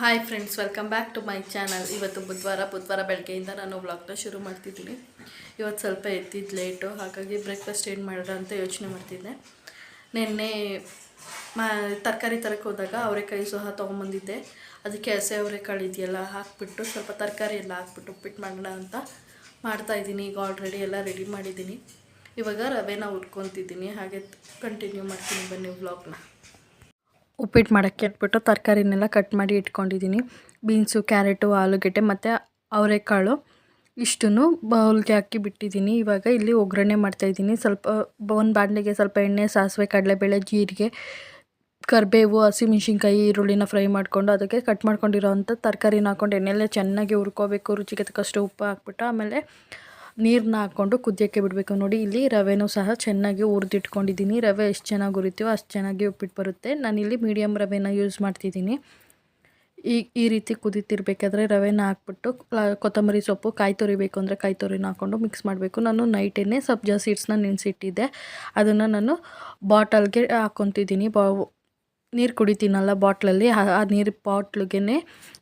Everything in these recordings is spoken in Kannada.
Hi friends welcome back to my channel ಇವತ್ತು ಬುಧವಾರ ಬುಧವಾರ ಬೆಳಗ್ಗೆಯಿಂದ ನಾನು ವ್ಲಾಗ್ನ ಶುರು ಮಾಡ್ತಿದ್ದೀನಿ. ಇವತ್ತು ಸ್ವಲ್ಪ ಎತ್ತಿದ್ದು ಲೇಟು ಹಾಗಾಗಿ ಬ್ರೇಕ್ಫಾಸ್ಟ್ ಏನು ಮಾಡೋಣ ಅಂತ ಯೋಚನೆ ಮಾಡ್ತಿದ್ದೆ. ನಿನ್ನೆ ಮಾ, ತರಕಾರಿ ತರಕ್ಕೆ ಹೋದಾಗ ಅವರೆಕಾಯಿ ಸಹ ತೊಗೊಂಬಂದಿದ್ದೆ. ಅದಕ್ಕೆ ಹಸೆ ಅವರೆಕಾಳು ಇದೆಯಲ್ಲ, ಹಾಕ್ಬಿಟ್ಟು ಸ್ವಲ್ಪ ತರಕಾರಿ ಎಲ್ಲ ಹಾಕ್ಬಿಟ್ಟು ಉಪ್ಪಿಟ್ಟು ಮಾಡೋಣ ಅಂತ ಮಾಡ್ತಾಯಿದ್ದೀನಿ ಈಗ ಆಲ್ರೆಡಿ ಎಲ್ಲ ರೆಡಿ ಮಾಡಿದ್ದೀನಿ. ಇವಾಗ ರವೆನ ಉಟ್ಕೊತಿದ್ದೀನಿ ಹಾಗೆ ಕಂಟಿನ್ಯೂ ಮಾಡ್ತೀನಿ ಬನ್ನಿ ವ್ಲಾಗ್ನ ಉಪ್ಪಿಟ್ಟು ಮಾಡೋಕ್ಕೆ ಇಟ್ಬಿಟ್ಟು ತರಕಾರಿನೆಲ್ಲ ಕಟ್ ಮಾಡಿ ಇಟ್ಕೊಂಡಿದ್ದೀನಿ. ಬೀನ್ಸು, ಕ್ಯಾರೆಟು, ಆಲೂಗೆಡ್ಡೆ ಮತ್ತು ಅವರೆಕಾಳು ಇಷ್ಟನ್ನು ಬೌಲ್ಗೆ ಹಾಕಿ ಬಿಟ್ಟಿದ್ದೀನಿ. ಇವಾಗ ಇಲ್ಲಿ ಒಗ್ಗರಣೆ ಮಾಡ್ತಾಯಿದ್ದೀನಿ ಸ್ವಲ್ಪ, ಒಂದು ಬಾಣಲೆಗೆ ಸ್ವಲ್ಪ ಎಣ್ಣೆ, ಸಾಸಿವೆ, ಕಡಲೆಬೇಳೆ, ಜೀರಿಗೆ, ಕರಿಬೇವು, ಹಸಿಮೆಣ್ಸಿನ್ಕಾಯಿ, ಈರುಳ್ಳಿನ ಫ್ರೈ ಮಾಡಿಕೊಂಡು ಅದಕ್ಕೆ ಕಟ್ ಮಾಡ್ಕೊಂಡಿರೋವಂಥ ತರಕಾರಿನ ಹಾಕ್ಕೊಂಡು ಎಣ್ಣೆಲ್ಲೇ ಚೆನ್ನಾಗಿ ಹುರ್ಕೋಬೇಕು. ರುಚಿಗೆ ತಕ್ಕಷ್ಟು ಉಪ್ಪು ಹಾಕ್ಬಿಟ್ಟು ಆಮೇಲೆ ನೀರನ್ನ ಹಾಕ್ಕೊಂಡು ಕುದಿಯೋಕ್ಕೆ ಬಿಡಬೇಕು. ನೋಡಿ, ಇಲ್ಲಿ ರವೆನೂ ಸಹ ಚೆನ್ನಾಗಿ ಹುರಿದಿಟ್ಕೊಂಡಿದ್ದೀನಿ. ರವೆ ಎಷ್ಟು ಚೆನ್ನಾಗಿ ಹುರಿತೀವೋ ಅಷ್ಟು ಚೆನ್ನಾಗಿ ಉಪ್ಪಿಟ್ಟು ಬರುತ್ತೆ. ನಾನಿಲ್ಲಿ ಮೀಡಿಯಮ್ ರವೆನ ಯೂಸ್ ಮಾಡ್ತಿದ್ದೀನಿ. ಈ ಈ ರೀತಿ ಕುದೀತಿರ್ಬೇಕಾದ್ರೆ ರವೆನ ಹಾಕ್ಬಿಟ್ಟು ಕೊತ್ತಂಬರಿ ಸೊಪ್ಪು, ಕಾಯಿ ತುರಿಬೇಕು ಅಂದರೆ ಕಾಯಿ ತುರಿನ ಹಾಕ್ಕೊಂಡು ಮಿಕ್ಸ್ ಮಾಡಬೇಕು. ನಾನು ನೈಟೇನೆ ಸಬ್ಜಾ ಸೀಡ್ಸ್ನ ನೆನೆಸಿಟ್ಟಿದ್ದೆ. ಅದನ್ನು ನಾನು ಬಾಟಲ್ಗೆ ಹಾಕ್ಕೊತಿದ್ದೀನಿ. ಬಾ ನೀರು ಕುಡಿತೀನಲ್ಲ ಬಾಟ್ಲಲ್ಲಿ, ಆ ನೀರು ಬಾಟ್ಲಿಗೆ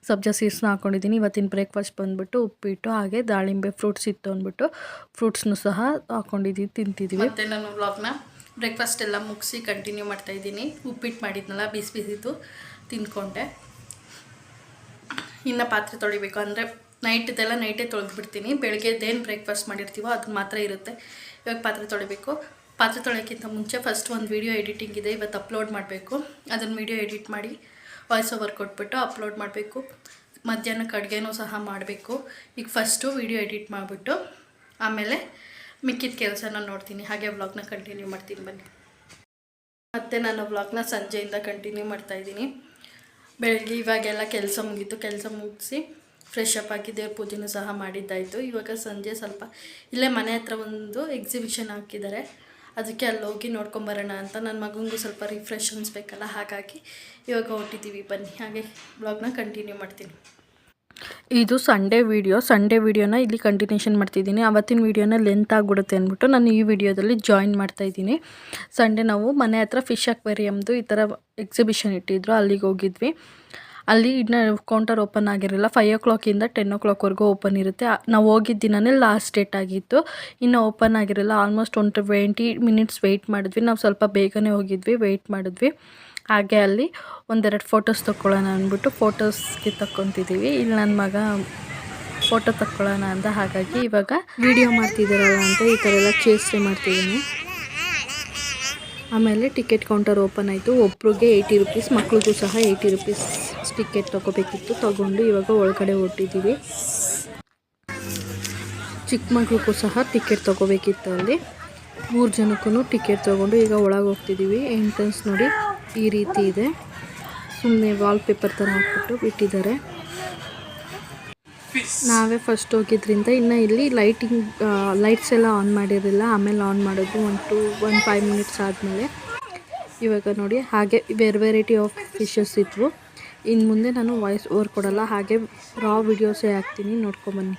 ಸಬ್ಜಾ ಸೀಡ್ಸ್ನ ಹಾಕ್ಕೊಂಡಿದ್ದೀನಿ ಇವತ್ತಿನ ಬ್ರೇಕ್ಫಾಸ್ಟ್ ಬಂದುಬಿಟ್ಟು ಉಪ್ಪಿಟ್ಟು ಹಾಗೆ ದಾಳಿಂಬೆ ಫ್ರೂಟ್ಸ್ ಇತ್ತು ಅಂದ್ಬಿಟ್ಟು ಫ್ರೂಟ್ಸ್ನು ಸಹ ಹಾಕ್ಕೊಂಡಿದ್ದೀವಿ ತಿಂತಿದ್ದೀವಿ ಮತ್ತು ನಾನು ವ್ಲಾಗ್ನ ಬ್ರೇಕ್ಫಾಸ್ಟ್ ಎಲ್ಲ ಮುಗಿಸಿ ಕಂಟಿನ್ಯೂ ಮಾಡ್ತಾಯಿದ್ದೀನಿ ಉಪ್ಪಿಟ್ಟು ಮಾಡಿದ್ನಲ್ಲ, ಬಿಸಿ ಬಿಸಿದು ತಿಂದ್ಕೊಂಡೆ. ಇನ್ನು ಪಾತ್ರೆ ತೊಳಿಬೇಕು. ಅಂದರೆ ನೈಟ್ದೆಲ್ಲ ನೈಟೇ ತೊಳೆದ್ಬಿಡ್ತೀನಿ. ಬೆಳಗ್ಗೆದೇನು ಬ್ರೇಕ್ಫಾಸ್ಟ್ ಮಾಡಿರ್ತೀವೋ ಅದು ಮಾತ್ರ ಇರುತ್ತೆ. ಇವಾಗ ಪಾತ್ರೆ ತೊಳಿಬೇಕು. ಪಾತ್ರೆ ತೊಳೆಯೋಕ್ಕಿಂತ ಮುಂಚೆ ಫಸ್ಟ್ ಒಂದು ವೀಡಿಯೋ ಎಡಿಟಿಂಗ್ ಇದೆ ಇವತ್ತು ಅಪ್ಲೋಡ್ ಮಾಡಬೇಕು. ಅದನ್ನು ವೀಡಿಯೋ ಎಡಿಟ್ ಮಾಡಿ ವಾಯ್ಸ್ ಓವರ್ ಕೊಟ್ಬಿಟ್ಟು ಅಪ್ಲೋಡ್ ಮಾಡಬೇಕು. ಮಧ್ಯಾಹ್ನಕ್ಕೆ ಅಡುಗೆನೂ ಸಹ ಮಾಡಬೇಕು. ಈಗ ಫಸ್ಟು ವೀಡಿಯೋ ಎಡಿಟ್ ಮಾಡಿಬಿಟ್ಟು ಆಮೇಲೆ ಮಿಕ್ಕಿದ ಕೆಲಸನ ನೋಡ್ತೀನಿ. ಹಾಗೆ ವ್ಲಾಗ್ನ ಕಂಟಿನ್ಯೂ ಮಾಡ್ತೀನಿ ಬನ್ನಿ. ಮತ್ತು ನಾನು ವ್ಲಾಗ್ನ ಸಂಜೆಯಿಂದ ಕಂಟಿನ್ಯೂ ಮಾಡ್ತಾಯಿದ್ದೀನಿ ಬೆಳಗ್ಗೆ ಇವಾಗೆಲ್ಲ ಕೆಲಸ ಮುಗೀತು. ಕೆಲಸ ಮುಗಿಸಿ ಫ್ರೆಶ್ ಅಪ್ ಆಗಿ ದೇವ್ರ ಪೂಜೆನೂ ಸಹ ಮಾಡಿದ್ದಾಯಿತು. ಇವಾಗ ಸಂಜೆ ಸ್ವಲ್ಪ ಇಲ್ಲೇ ಮನೆ ಹತ್ರ ಒಂದು ಎಕ್ಸಿಬಿಷನ್ ಹಾಕಿದ್ದಾರೆ. ಅದಕ್ಕೆ ಅಲ್ಲಿ ಹೋಗಿ ನೋಡ್ಕೊಂಬರೋಣ ಅಂತ ನನ್ನ ಮಗನಿಗೂ ಸ್ವಲ್ಪ ರಿಫ್ರೆಶ್ ಬೇಕಲ್ಲ ಹಾಗಾಗಿ ಇವಾಗ ಹೊಟ್ಟಿದ್ದೀವಿ ಬನ್ನಿ, ಹಾಗೆ ಬ್ಲಾಗ್ನ ಕಂಟಿನ್ಯೂ ಮಾಡ್ತೀನಿ. ಇದು ಸಂಡೇ ವೀಡಿಯೋ ಸಂಡೇ ವೀಡಿಯೋನ ಇಲ್ಲಿ ಕಂಟಿನ್ಯೂಷನ್ ಮಾಡ್ತಿದ್ದೀನಿ. ಅವತ್ತಿನ ವೀಡಿಯೋನ ಲೆಂತ್ ಆಗಿಬಿಡುತ್ತೆ ಅಂದ್ಬಿಟ್ಟು ನಾನು ಈ ವಿಡಿಯೋದಲ್ಲಿ ಜಾಯಿನ್ ಮಾಡ್ತಾಯಿದ್ದೀನಿ ಸಂಡೇ ನಾವು ಮನೆ ಹತ್ರ ಫಿಶ್ ಅಕ್ವೇರಿಯಮ್ದು ಈ ಥರ ಎಕ್ಸಿಬಿಷನ್ ಇಟ್ಟಿದ್ರು. ಅಲ್ಲಿಗೆ ಹೋಗಿದ್ವಿ. ಅಲ್ಲಿ ಇನ್ನ ಕೌಂಟರ್ ಓಪನ್ ಆಗಿರಲಿಲ್ಲ ಫೈವ್ ಓ ಕ್ಲಾಕಿಂದ ಟೆನ್ ಓ ಕ್ಲಾಕ್ವರೆಗೂ ಓಪನ್ ಇರುತ್ತೆ. ನಾವು ಹೋಗಿದ್ದ ದಿನನೇ ಲಾಸ್ಟ್ ಡೇಟ್ ಆಗಿತ್ತು. ಇನ್ನು ಓಪನ್ ಆಗಿರಲಿಲ್ಲ ಆಲ್ಮೋಸ್ಟ್ ಒಂದು ಟ್ವೆಂಟಿ ಮಿನಿಟ್ಸ್ ವೆಯ್ಟ್ ಮಾಡಿದ್ವಿ. ನಾವು ಸ್ವಲ್ಪ ಬೇಗನೆ ಹೋಗಿದ್ವಿ ವೆಯ್ಟ್ ಮಾಡಿದ್ವಿ. ಹಾಗೆ ಅಲ್ಲಿ ಒಂದೆರಡು ಫೋಟೋಸ್ ತೊಗೊಳ್ಳೋಣ ಅಂದ್ಬಿಟ್ಟು ಫೋಟೋಸ್ಗೆ ತಕ್ಕೊತಿದ್ದೀವಿ ಇಲ್ಲಿ ನನ್ನ ಮಗ ಫೋಟೋ ತಕ್ಕೊಳ್ಳೋಣ ಅಂತ ಹಾಗಾಗಿ ಇವಾಗ ವಿಡಿಯೋ ಮಾಡ್ತಿದ್ದೀರಲ್ಲ ಅಂತ ಈ ಥರ ಎಲ್ಲ ಚೇಷ್ಟೆ ಮಾಡ್ತಿದ್ದೀನಿ ಆಮೇಲೆ ಟಿಕೆಟ್ ಕೌಂಟರ್ ಓಪನ್ ಆಯಿತು. ಒಬ್ರಿಗೆ ಏಯ್ಟಿ ರುಪೀಸ್, ಮಕ್ಳಿಗೂ ಸಹ ಏಯ್ಟಿ ರುಪೀಸ್ ಟಿಕೆಟ್ ತೊಗೋಬೇಕಿತ್ತು. ತೊಗೊಂಡು ಇವಾಗ ಒಳಗಡೆ ಹೊಟ್ಟಿದ್ದೀವಿ ಚಿಕ್ಕ ಮಕ್ಳಿಗೂ ಸಹ ಟಿಕೆಟ್ ತೊಗೋಬೇಕಿತ್ತು ಅಲ್ಲಿ. ಮೂರು ಜನಕ್ಕೂ ಟಿಕೆಟ್ ತೊಗೊಂಡು ಈಗ ಒಳಗೆ ಹೋಗ್ತಿದ್ದೀವಿ ಎಂಟ್ರೆನ್ಸ್ ನೋಡಿ ಈ ರೀತಿ ಇದೆ. ಸುಮ್ಮನೆ ವಾಲ್ಪೇಪರ್ ಥರ ಹಾಕ್ಬಿಟ್ಟು ಬಿಟ್ಟಿದ್ದಾರೆ. ನಾವೇ ಫಸ್ಟ್ ಹೋಗಿದ್ರಿಂದ ಇನ್ನು ಇಲ್ಲಿ ಲೈಟಿಂಗ್ ಲೈಟ್ಸ್ ಎಲ್ಲ ಆನ್ ಮಾಡಿರಲಿಲ್ಲ. ಆಮೇಲೆ ಆನ್ ಮಾಡೋದು ಒಂದು ಟು ಒನ್ ಫೈವ್ ಮಿನಿಟ್ಸ್ ಆದಮೇಲೆ. ಇವಾಗ ನೋಡಿ ಹಾಗೆ ಬೇರೆ ವೆರೈಟಿ ಆಫ್ ಫಿಶಸ್ ಇದ್ವು. ಇನ್ನು ಮುಂದೆ ನಾನು ವಾಯ್ಸ್ ಓವರ್ ಕೊಡಲ್ಲ. ಹಾಗೆ ರಾ ವಿಡಿಯೋಸೇ ಹಾಕ್ತೀನಿ. ನೋಡ್ಕೊಂಬನ್ನಿ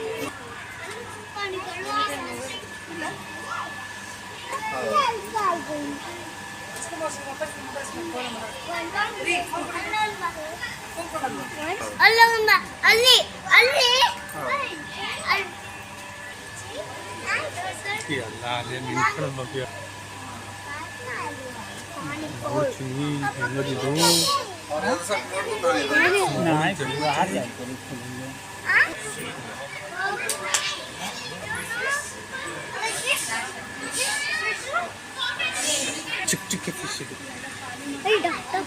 ಅಲ್ಲಮ್ಮ ಅಲ್ಲಿ ಅಲ್ಲಿ ಎಲ್ಲ ಅಲ್ಲೇ ನಿಂತ್ಕೊಂಡು ಹೋಗ್ತೀವಿ ನೋಡ್ತೀನಿ ಹೆಂಗದಿದು ಚಿಕ್ಕ ಚಿಕ್ಕ ಫಿಶ್ ಇದು ಡಾಕ್ಟರ್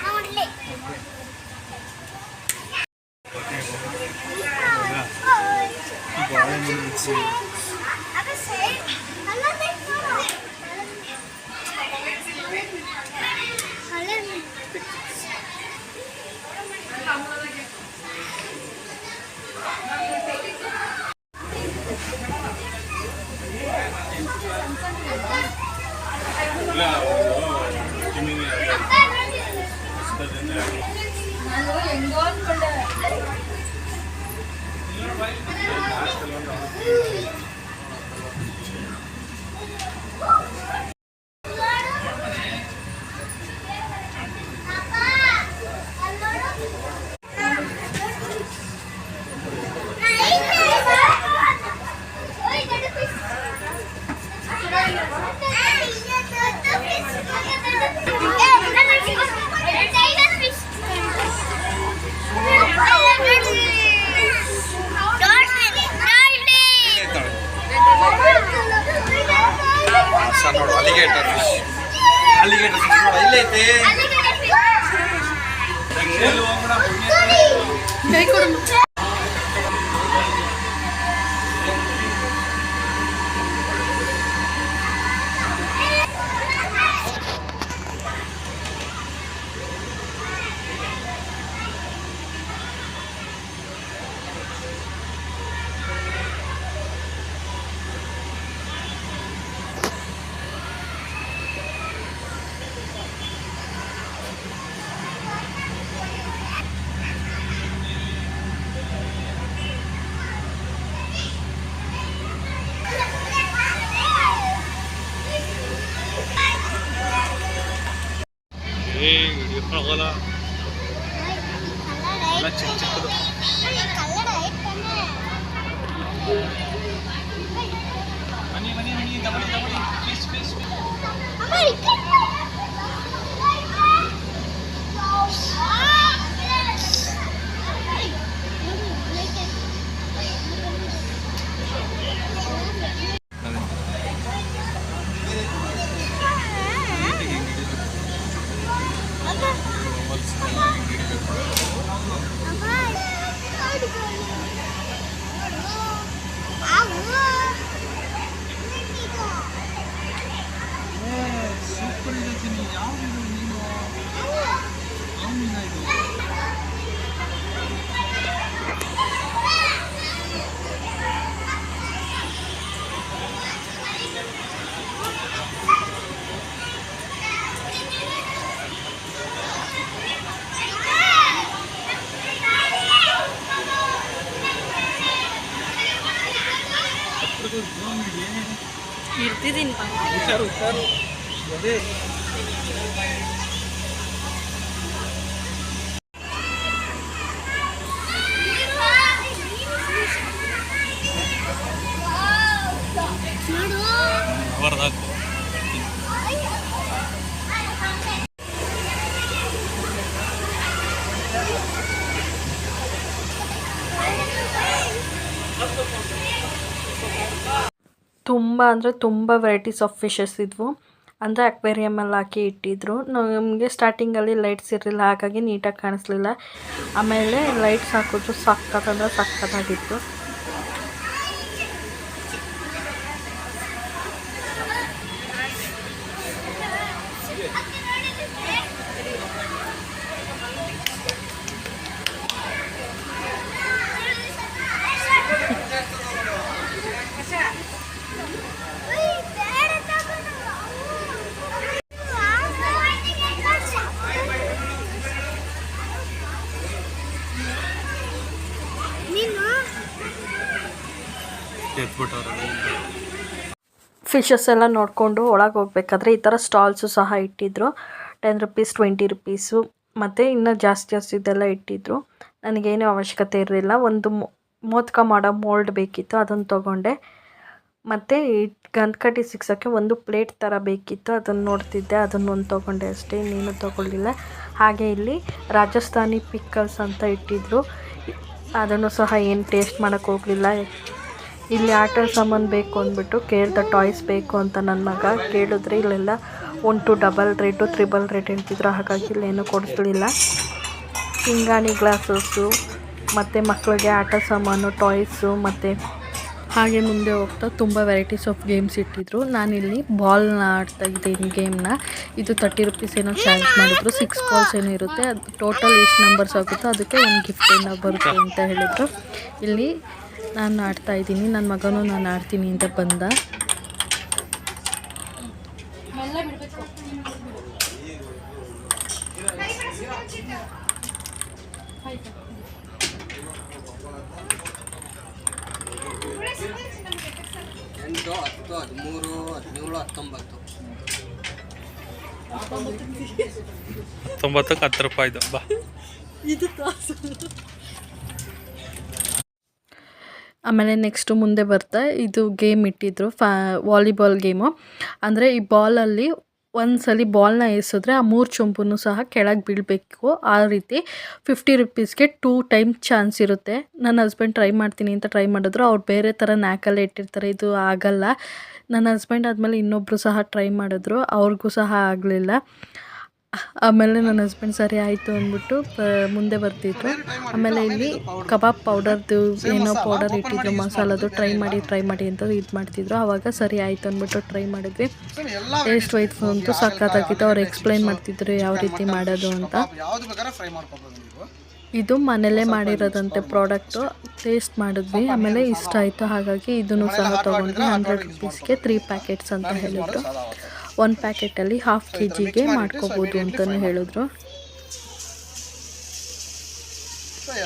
ನೋಡ್ಲಿ ಅದು ಸರಿ ಅಲ್ಲ ಸರ್ ನೋಡು ಅಲಿಗೇಟರ್ ಫಿಶ್ ಅಲಿಗೇಟರ್ ಫಿಶ್ ನೋಡು ಇಲ್ಲೈತೆ ಕೈ ಕೊಡು Guadalajara ತುಂಬ ಅಂದರೆ ತುಂಬ ವೆರೈಟೀಸ್ ಆಫ್ ಫಿಶಸ್ ಇದ್ವು. ಅಂದರೆ ಅಕ್ವೇರಿಯಮಲ್ಲಿ ಹಾಕಿ ಇಟ್ಟಿದ್ರು. ನಮಗೆ ಸ್ಟಾರ್ಟಿಂಗಲ್ಲಿ ಲೈಟ್ಸ್ ಇರಲಿಲ್ಲ, ಹಾಗಾಗಿ ನೀಟಾಗಿ ಕಾಣಿಸ್ಲಿಲ್ಲ. ಆಮೇಲೆ ಲೈಟ್ಸ್ ಹಾಕಿದ್ರು ಸಕ್ಕತ್ತಾಗಿತ್ತು ಫಿಶಸ್ ಎಲ್ಲ ನೋಡಿಕೊಂಡು ಒಳಗೆ ಹೋಗ್ಬೇಕಾದ್ರೆ ಈ ಥರ ಸ್ಟಾಲ್ಸು ಸಹ ಇಟ್ಟಿದ್ರು. ಟೆನ್ ರುಪೀಸ್ ಟ್ವೆಂಟಿ ರುಪೀಸು ಮತ್ತು ಇನ್ನೂ ಜಾಸ್ತಿ ಜಾಸ್ತಿ ಇದೆಲ್ಲ ಇಟ್ಟಿದ್ರು. ನನಗೇನು ಅವಶ್ಯಕತೆ ಇರಲಿಲ್ಲ. ಒಂದು ಮೋದಕ ಮಾಡೋ ಮೋಲ್ಡ್ ಬೇಕಿತ್ತು, ಅದನ್ನು ತೊಗೊಂಡೆ. ಮತ್ತು ಗಂಧಕಟ್ಟಿ ಸಿಕ್ಸೋಕ್ಕೆ ಒಂದು ಪ್ಲೇಟ್ ಥರ ಬೇಕಿತ್ತು, ಅದನ್ನು ನೋಡ್ತಿದ್ದೆ. ಅದನ್ನೊಂದು ತೊಗೊಂಡೆ ಅಷ್ಟೇ, ಇನ್ನೇನು ತೊಗೊಳ್ಳಿಲ್ಲ. ಹಾಗೆ ಇಲ್ಲಿ ರಾಜಸ್ಥಾನಿ ಪಿಕ್ಕಲ್ಸ್ ಅಂತ ಇಟ್ಟಿದ್ರು. ಅದನ್ನು ಸಹ ಏನು ಟೇಸ್ಟ್ ಮಾಡೋಕ್ಕೆ ಹೋಗಲಿಲ್ಲ. ಇಲ್ಲಿ ಆಟ ಸಾಮಾನು ಬೇಕು ಅಂದ್ಬಿಟ್ಟು ಕೇಳ್ದ ಟಾಯ್ಸ್ ಬೇಕು ಅಂತ ನನ್ನ ಮಗ ಕೇಳಿದ್ರೆ ಇಲ್ಲೆಲ್ಲ one, two, double rate, triple rate ಹೇಳ್ತಿದ್ರು. ಹಾಗಾಗಿ ಇಲ್ಲೇನು ಕೊಡಿಸ್ಲಿಲ್ಲ. ಪಿಂಗಾಣಿ ಗ್ಲಾಸಸ್ಸು, ಮತ್ತು ಮಕ್ಕಳಿಗೆ ಆಟ ಸಾಮಾನು, ಟಾಯ್ಸು, ಮತ್ತು ಹಾಗೆ ಮುಂದೆ ಹೋಗ್ತಾ ತುಂಬ ವೆರೈಟೀಸ್ ಆಫ್ ಗೇಮ್ಸ್ ಇಟ್ಟಿದ್ರು. ನಾನಿಲ್ಲಿ ಬಾಲ್ನ ಆಡ್ತಾ ಇದ್ದೀನಿ ಗೇಮ್ನ. ಇದು ತರ್ಟಿ ರುಪೀಸ್ ಏನೋ ಚಾರ್ಜ್ ಮಾಡಿದ್ರು. ಸಿಕ್ಸ್ ಬಾಲ್ಸ್ ಏನೋ ಇರುತ್ತೆ. ಅದು ಟೋಟಲ್ ಎಷ್ಟು ನಂಬರ್ಸ್ ಆಗುತ್ತೋ ಅದಕ್ಕೆ ಒಂದು ಗಿಫ್ಟ್ ಏನೋ ಬರುತ್ತೆ ಅಂತ ಹೇಳಿದ್ರು. ಇಲ್ಲಿ ನಾನು ಆಡ್ತಾ ಇದ್ದೀನಿ. ನನ್ನ ಮಗನೂ ನಾನು ಆಡ್ತೀನಿ ಅಂತ ಬಂದ. ಎಂಟು ಹತ್ತು ಹದಿಮೂರು ಹದಿನೇಳು ಹತ್ತೊಂಬತ್ತು. ತೊಂಬತ್ತಕ್ಕೆ ಹತ್ತು ರೂಪಾಯಿದು ಬಾ. ಆಮೇಲೆ ನೆಕ್ಸ್ಟು ಮುಂದೆ ಬರ್ತಾ ಇದು ಗೇಮ್ ಇಟ್ಟಿದ್ರು, ಫಾ, ವಾಲಿಬಾಲ್ ಗೇಮು. ಅಂದರೆ ಈ ಬಾಲಲ್ಲಿ ಒಂದ್ಸಲಿ ಬಾಲ್ನ ಎಸಿದ್ರೆ ಆ ಮೂರು ಚೊಂಬನ್ನು ಸಹ ಕೆಳಗೆ ಬೀಳಬೇಕು ಆ ರೀತಿ. ಫಿಫ್ಟಿ ರುಪೀಸ್ಗೆ ಟೂ ಟೈಮ್ ಚಾನ್ಸ್ ಇರುತ್ತೆ. ನನ್ನ ಹಸ್ಬೆಂಡ್ ಟ್ರೈ ಮಾಡ್ತೀನಿ ಅಂತ ಟ್ರೈ ಮಾಡಿದ್ರು. ಅವ್ರು ಬೇರೆ ಥರ ನ್ಯಾಕಲ್ಲಿ ಇಟ್ಟಿರ್ತಾರೆ, ಇದು ಆಗಲ್ಲ. ನನ್ನ ಹಸ್ಬೆಂಡ್ ಆದಮೇಲೆ ಇನ್ನೊಬ್ಬರು ಸಹ ಟ್ರೈ ಮಾಡಿದ್ರು. ಅವ್ರಿಗೂ ಸಹ ಆಗಲಿಲ್ಲ. ಆಮೇಲೆ ನನ್ನ ಹಸ್ಬೆಂಡ್ ಸರಿ ಆಯಿತು ಅಂದ್ಬಿಟ್ಟು ಮುಂದೆ ಬರ್ತಿದ್ರು. ಆಮೇಲೆ ಇಲ್ಲಿ ಕಬಾಬ್ ಪೌಡರ್ದು ಏನೋ ಪೌಡರ್ ಇಟ್ಟಿದ್ರು, ಮಸಾಲದು ಟ್ರೈ ಮಾಡಿ ಟ್ರೈ ಮಾಡಿ ಅಂತ ಇದು ಮಾಡ್ತಿದ್ರು. ಆವಾಗ ಸರಿ ಆಯಿತು ಅಂದ್ಬಿಟ್ಟು ಟ್ರೈ ಮಾಡಿದ್ವಿ. ಟೇಸ್ಟ್ ವೈಸ್ ಅಂತೂ ಸಖತ್ತಾಗಿತ್ತು. ಅವ್ರು ಎಕ್ಸ್ಪ್ಲೈನ್ ಮಾಡ್ತಿದ್ರು ಯಾವ ರೀತಿ ಮಾಡೋದು ಅಂತ. ಇದು ಮನೇಲೇ ಮಾಡಿರೋದಂತೆ ಪ್ರಾಡಕ್ಟು ಟೇಸ್ಟ್ ಮಾಡಿದ್ವಿ. ಆಮೇಲೆ ಇಷ್ಟ ಆಯಿತು. ಹಾಗಾಗಿ ಇದನ್ನು ಸಹ ತೊಗೊಂಡ್ವಿ. ಹಂಡ್ರೆಡ್ ರುಪೀಸ್ಗೆ ತ್ರೀ ಪ್ಯಾಕೆಟ್ಸ್ ಅಂತ ಹೇಳಿದ್ರು. ಒಂದು ಪ್ಯಾಕೆಟಲ್ಲಿ ಹಾಫ್ ಕೆ ಜಿಗೆ ಮಾಡ್ಕೋಬೋದು ಅಂತಲೂ ಹೇಳಿದ್ರು.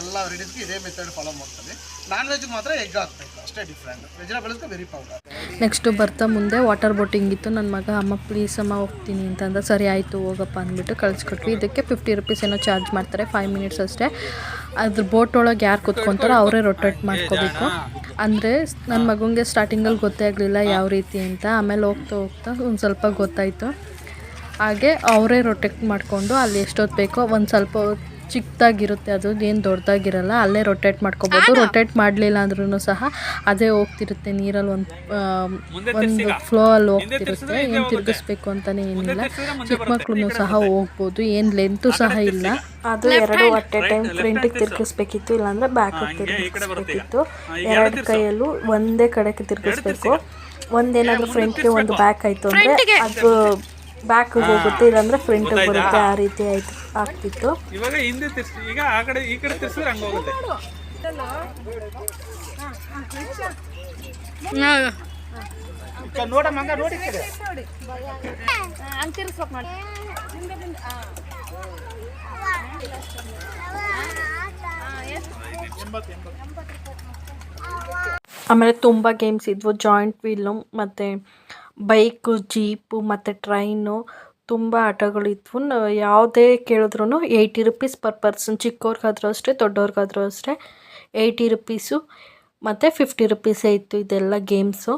ಎಲ್ಲ ವೆರೈಟೀಸ್ಗೆ ಇದೇ ಮೆಥಡ್ ಫಾಲೋ ಮಾಡ್ತೀವಿ. ನಾನ್ ವೆಜ್ ಮಾತ್ರ ಎಗ್ ಹಾಕ್ಬೇಕು ಅಷ್ಟೇ ಡಿಫ್ರೆಂಟ್ ವೆಜಿಟೇಬಲ್ಸ್ಗೆ ವೆರಿ ಪೌಡರ್ ನೆಕ್ಸ್ಟು ಬರ್ತಾ ಮುಂದೆ ವಾಟರ್ ಬೋಟಿಂಗ್ ಇತ್ತು. ನನ್ನ ಮಗ ಅಮ್ಮ ಪ್ಲೀಸ್ ಅಮ್ಮ ಹೋಗ್ತೀನಿ. ಅಂತಂದ ಸರಿ ಆಯಿತು ಹೋಗಪ್ಪ ಅಂದ್ಬಿಟ್ಟು ಕಳಿಸ್ಕೊಟ್ವಿ. ಇದಕ್ಕೆ ಫಿಫ್ಟಿ ರುಪೀಸ್ ಏನೋ ಚಾರ್ಜ್ ಮಾಡ್ತಾರೆ ಫೈವ್ ಮಿನಿಟ್ಸ್ ಅಷ್ಟೇ. ಅದ್ರ ಬೋಟ್ ಒಳಗೆ ಯಾರು ಕೂತ್ಕೊತಾರೋ ಅವರೇ ರೊಟೇಟ್ ಮಾಡ್ಕೋಬೇಕು. ಅಂದರೆ ನನ್ನ ಮಗನಿಗೆ ಸ್ಟಾರ್ಟಿಂಗಲ್ಲಿ ಗೊತ್ತೇ ಆಗಲಿಲ್ಲ ಯಾವ ರೀತಿ ಅಂತ. ಆಮೇಲೆ ಹೋಗ್ತಾ ಹೋಗ್ತಾ ಒಂದು ಸ್ವಲ್ಪ ಗೊತ್ತಾಯಿತು. ಹಾಗೆ ಅವರೇ ರೊಟೆಕ್ಟ್ ಮಾಡಿಕೊಂಡು ಅಲ್ಲಿ ಎಷ್ಟೊತ್ತು ಬೇಕೋ ಒಂದು ಸ್ವಲ್ಪ ಚಿಕ್ಕದಾಗಿರುತ್ತೆ ಅದು ಏನು ದೊಡ್ಡದಾಗಿರಲ್ಲ ಅಲ್ಲೇ ರೊಟೇಟ್ ಮಾಡ್ಕೋಬೋದು. ರೊಟೇಟ್ ಮಾಡಲಿಲ್ಲ ಅಂದ್ರೂ ಸಹ ಅದೇ ಹೋಗ್ತಿರುತ್ತೆ ನೀರಲ್ಲಿ ಒಂದು ಒಂದು ಫ್ಲೋ ಅಲ್ಲಿ ಹೋಗ್ತಿರುತ್ತೆ. ಏನು ತಿರುಗಿಸ್ಬೇಕು ಅಂತಲೇ ಏನಿಲ್ಲ. ಚಿಕ್ಕ ಮಕ್ಕಳು ಸಹ ಹೋಗ್ಬೋದು. ಏನು ಲೆಂತು ಸಹ ಇಲ್ಲ. ಅದು ಎರಡು ಅಟ್ ಎ ಟೈಮ್ ಫ್ರಂಟಿಗೆ ತಿರುಗಿಸ್ಬೇಕಿತ್ತು ಇಲ್ಲಾಂದ್ರೆ ಬ್ಯಾಕಿಗೆ ತಿರುಗಿಸ್ಬೇಕಿತ್ತು. ಎರಡು ಕೈಯಲ್ಲೂ ಒಂದೇ ಕಡೆಗೆ ತಿರುಗಿಸ್ಬೇಕು. ಒಂದೇನಾದ್ರೂ ಫ್ರಂಟ್ಗೆ ಒಂದು ಬ್ಯಾಕ್ ಆಯಿತು ಅಂದರೆ ಅದು ಬ್ಯಾಕ್ ಹೋಗುತ್ತೆ ಇಲ್ಲಾಂದ್ರೆ ಫ್ರಂಟಿಗೆ ಬರುತ್ತೆ ಆ ರೀತಿ ಆಯ್ತು ಆಗ್ತಿತ್ತು. ಇವಾಗ ಹಿಂದೆ ತಿರ್ಸಿ ಈಗ ಆ ಕಡೆ ಈ ಕಡೆ ತಿರ್ಸಿದ್ರೆ ಹಂಗೆ ಹೋಗುತ್ತೆ. ಆಮೇಲೆ ತುಂಬ ಗೇಮ್ಸ್ ಇದ್ವು ಜಾಯಿಂಟ್ ವೀಲು ಮತ್ತು ಬೈಕು, ಜೀಪು ಮತ್ತು ಟ್ರೈನು ತುಂಬ ಆಟಗಳಿದ್ವು. ಯಾವುದೇ ಕೇಳಿದ್ರು ಏಯ್ಟಿ ರುಪೀಸ್ ಪರ್ ಪರ್ಸನ್ ಚಿಕ್ಕವ್ರಿಗಾದ್ರೂ ಅಷ್ಟೇ ದೊಡ್ಡವ್ರಿಗಾದ್ರೂ ಅಷ್ಟೇ ಏಯ್ಟಿ ರುಪೀಸು ಮತ್ತು ಫಿಫ್ಟಿ ರುಪೀಸೇ ಇತ್ತು ಇದೆಲ್ಲ ಗೇಮ್ಸು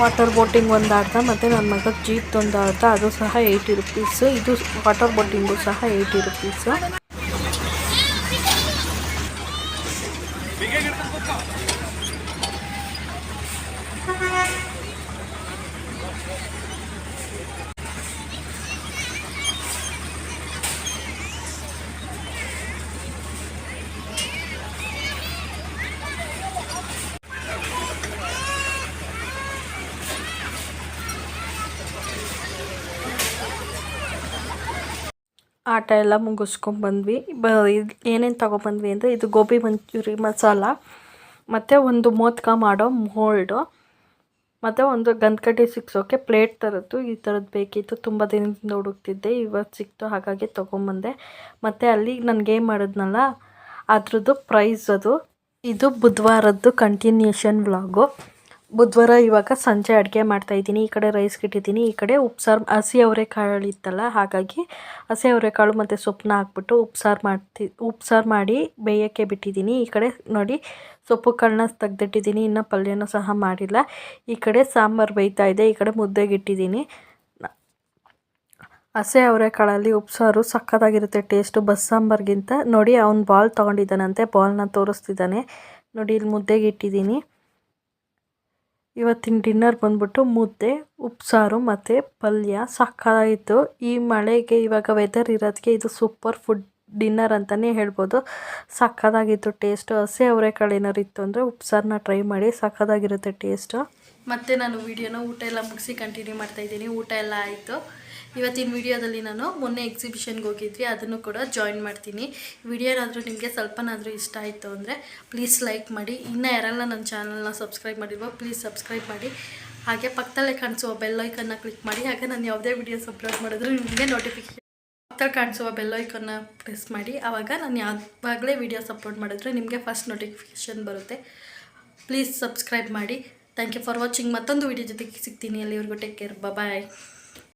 ವಾಟರ್ ಬೋಟಿಂಗ್ ಒಂದು ಆಡ್ದ ಮತ್ತು ನನ್ನ ಮಗ ಜೀಪ್ ಒಂದು ಆಡ್ದ, ಅದು ಸಹ ಏಯ್ಟಿ ರುಪೀಸು ಇದು ವಾಟರ್ ಬೋಟಿಂಗು ಸಹ ಏಯ್ಟಿ ರುಪೀಸು ಆಟ ಎಲ್ಲ ಮುಗಿಸ್ಕೊಂಬಂದ್ವಿ ಬ, ಇದು ಏನೇನು ತೊಗೊಬಂದ್ವಿ ಅಂದರೆ ಇದು ಗೋಬಿ ಮಂಚೂರಿ ಮಸಾಲ, ಮತ್ತು ಒಂದು ಮೋದಕ ಮಾಡೋ ಮೋಲ್ಡು, ಮತ್ತು ಒಂದು ಗಂಧಕಡ್ಡಿ ಸಿಕ್ಸೋಕ್ಕೆ ಪ್ಲೇಟ್ ಥರದ್ದು ಈ ಥರದ್ದು ಬೇಕಿತ್ತು. ತುಂಬ ದಿನದಿಂದ ಹುಡುಕ್ತಿದ್ದೆ ಇವತ್ತು ಸಿಕ್ತು, ಹಾಗಾಗಿ ತೊಗೊಂಬಂದೆ. ಮತ್ತು ಅಲ್ಲಿ ನನಗೆ ಗೇಮ್ ಮಾಡಿದ್ನಲ್ಲ, ಅದ್ರದ್ದು ಪ್ರೈಸ್ ಅದು. ಇದು ಬುಧವಾರದ್ದು ಕಂಟಿನ್ಯೂಷನ್ ವ್ಲಾಗು ಬುಧವಾರ ಇವಾಗ ಸಂಜೆ ಅಡುಗೆ ಮಾಡ್ತಾಯಿದ್ದೀನಿ ಈ ಕಡೆ ರೈಸ್ ಇಟ್ಟಿದ್ದೀನಿ ಈ ಕಡೆ ಉಪ್ಸಾರು, ಹಸಿ ಅವರೆಕಾಳು ಇತ್ತಲ್ಲ, ಹಾಗಾಗಿ ಹಸಿ ಅವರೆಕಾಳು ಮತ್ತು ಸೊಪ್ಪನ್ನ ಹಾಕ್ಬಿಟ್ಟು ಉಪ್ಸಾರು ಮಾಡ್ತಿ, ಉಪ್ಸಾರು ಮಾಡಿ ಬೇಯೋಕ್ಕೆ ಬಿಟ್ಟಿದ್ದೀನಿ. ಈ ಕಡೆ ನೋಡಿ ಸೊಪ್ಪು ಕಾಳನ್ನ ತೆಗ್ದಿಟ್ಟಿದ್ದೀನಿ, ಇನ್ನು ಪಲ್ಯನೂ ಸಹ ಮಾಡಿಲ್ಲ. ಈ ಕಡೆ ಸಾಂಬಾರು ಬೇಯ್ತಾ ಇದೆ, ಈ ಕಡೆ ಮುದ್ದೆಗೆ ಇಟ್ಟಿದ್ದೀನಿ. ಹಸೆ ಅವರೆಕಾಳಲ್ಲಿ ಉಪ್ಸಾರು ಸಕ್ಕತ್ತಾಗಿರುತ್ತೆ ಟೇಸ್ಟು ಬಸ್ ಸಾಂಬಾರ್ಗಿಂತ ನೋಡಿ, ಅವ್ನು ಬಾಲ್ ತೊಗೊಂಡಿದ್ದಾನಂತೆ, ಬಾಲ್ನ ತೋರಿಸ್ತಿದ್ದಾನೆ. ನೋಡಿ, ಇಲ್ಲಿ ಮುದ್ದೆಗೆ ಇಟ್ಟಿದ್ದೀನಿ. ಇವತ್ತಿನ ಡಿನ್ನರ್ ಬಂದ್ಬಿಟ್ಟು ಮುದ್ದೆ ಉಪ್ಸಾರು ಮತ್ತು ಪಲ್ಯ ಸಕ್ಕತ್ತಾಗಿತ್ತು ಈ ಮಳೆಗೆ ಇವಾಗ ವೆದರ್ ಇರೋದಕ್ಕೆ ಇದು ಸೂಪರ್ ಫುಡ್ ಡಿನ್ನರ್ ಅಂತಲೇ ಹೇಳ್ಬೋದು. ಸಕ್ಕತ್ತಾಗಿತ್ತು ಟೇಸ್ಟು ಹಸಿ ಅವರೆಕಾಳು ಏನಾರು ಇತ್ತು ಅಂದರೆ ಉಪ್ಸಾರನ್ನ ಟ್ರೈ ಮಾಡಿ ಸಕ್ಕದಾಗಿರುತ್ತೆ ಟೇಸ್ಟು ಮತ್ತು ನಾನು ವೀಡಿಯೋನ ಊಟ ಎಲ್ಲ ಮುಗಿಸಿ ಕಂಟಿನ್ಯೂ ಮಾಡ್ತಾಯಿದ್ದೀನಿ ಊಟ ಎಲ್ಲ ಆಯಿತು. ಇವತ್ತಿನ ವಿಡಿಯೋದಲ್ಲಿ ನಾನು ಮೊನ್ನೆ ಎಕ್ಸಿಬಿಷನ್ಗೆ ಹೋಗಿದ್ವಿ, ಅದನ್ನು ಕೂಡ ಜಾಯಿನ್ ಮಾಡ್ತೀನಿ. ವಿಡಿಯೋ ಏನಾದರೂ ನಿಮಗೆ ಸ್ವಲ್ಪನಾದರೂ ಇಷ್ಟ ಆಯಿತು ಅಂದರೆ ಪ್ಲೀಸ್ ಲೈಕ್ ಮಾಡಿ. ಇನ್ನೂ ಯಾರೆಲ್ಲ ನನ್ನ ಚಾನಲ್ನ ಸಬ್ಸ್ಕ್ರೈಬ್ ಮಾಡಿಲ್ವೋ ಪ್ಲೀಸ್ ಸಬ್ಸ್ಕ್ರೈಬ್ ಮಾಡಿ. ಹಾಗೆ ಪಕ್ಕದಲ್ಲೇ ಕಾಣಿಸುವ ಬೆಲ್ ಐಕನ್ನ ಕ್ಲಿಕ್ ಮಾಡಿ. ಹಾಗೆ ನಾನು ಯಾವುದೇ ವಿಡಿಯೋಸ್ ಅಪ್ಲೋಡ್ ಮಾಡಿದ್ರು ನಿಮಗೆ ನೋಟಿಫಿಕೇಶನ್ ಪಕ್ಕದಲ್ಲಿ ಕಾಣಿಸುವ ಬೆಲ್ ಐಕನ್ನ ಪ್ರೆಸ್ ಮಾಡಿ. ಆವಾಗ ನಾನು ಯಾವಾಗಲೇ ವೀಡಿಯೋಸ್ ಅಪ್ಲೋಡ್ ಮಾಡಿದ್ರೆ ನಿಮಗೆ ಫಸ್ಟ್ ನೋಟಿಫಿಕೇಷನ್ ಬರುತ್ತೆ. ಪ್ಲೀಸ್ ಸಬ್ಸ್ಕ್ರೈಬ್ ಮಾಡಿ. ಥ್ಯಾಂಕ್ ಯು ಫಾರ್ ವಾಚಿಂಗ್ ಮತ್ತೊಂದು ವಿಡಿಯೋ ಜೊತೆಗೆ ಸಿಗ್ತೀನಿ. ಅಲ್ಲಿವರೆಗೂ ಟೇಕ್ ಕೇರ್ ಬಾಯ್